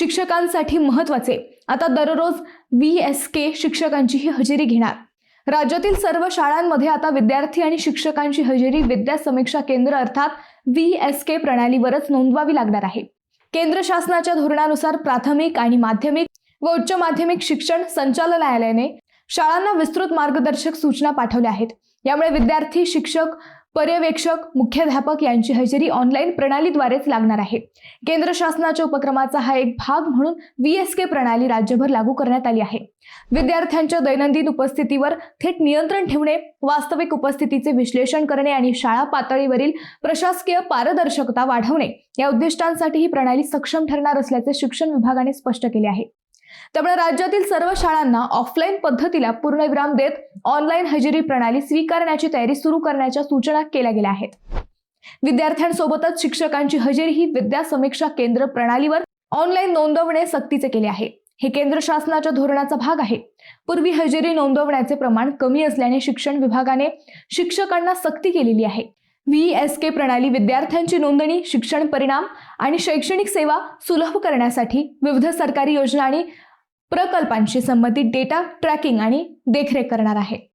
शिक्षकांसाठी महत्त्वाचे आता दररोज व्ही एस के शिक्षकांचीही हजेरी घेणार. राज्यातील सर्व शाळांमध्ये आता विद्यार्थी आणि शिक्षकांची हजेरी विद्या समीक्षा केंद्र अर्थात व्ही एस के प्रणालीवरच नोंदवावी लागणार आहे. केंद्र शासनाच्या धोरणानुसार प्राथमिक आणि माध्यमिक व उच्च माध्यमिक शिक्षण संचालनालयाने शाळांना विस्तृत मार्गदर्शक सूचना पाठवल्या आहेत. यामुळे विद्यार्थी शिक्षक पर्यवेक्षक मुख्याध्यापक यांची हजेरी ऑनलाईन प्रणालीद्वारेच लागणार आहे. केंद्र शासनाच्या उपक्रमाचा हा एक भाग म्हणून व्ही एस के प्रणाली राज्यभर लागू करण्यात आली आहे. विद्यार्थ्यांच्या दैनंदिन उपस्थितीवर थेट नियंत्रण ठेवणे वास्तविक उपस्थितीचे विश्लेषण करणे आणि शाळा पातळीवरील प्रशासकीय पारदर्शकता वाढवणे या उद्दिष्टांसाठी ही प्रणाली सक्षम ठरणार असल्याचे शिक्षण विभागाने स्पष्ट केले आहे. त्यामुळे राज्यातील सर्व शाळांना ऑफलाईन पद्धतीला पूर्णविराम देत ऑनलाईन हजेरी प्रणाली स्वीकारण्याची तयारी सुरू करण्याच्या सूचना केल्या गेल्या आहेत. विद्यार्थ्यांसोबतच शिक्षकांची हजेरी ही विद्या समीक्षा केंद्र प्रणालीवर ऑनलाईन नोंदवणे सक्तीचे केले आहे. हे केंद्र शासनाच्या धोरणाचा भाग आहे. पूर्वी हजेरी नोंदवण्याचे प्रमाण कमी असल्याने शिक्षण विभागाने शिक्षकांना सक्ती केलेली आहे. व्ही एस के प्रणाली विद्यार्थ्यांची नोंदणी शिक्षण परिणाम आणि शैक्षणिक सेवा सुलभ करण्यासाठी विविध सरकारी योजना आणि प्रकल्पांशी संबंधित डेटा ट्रॅकिंग आणि देखरेख करणार आहे.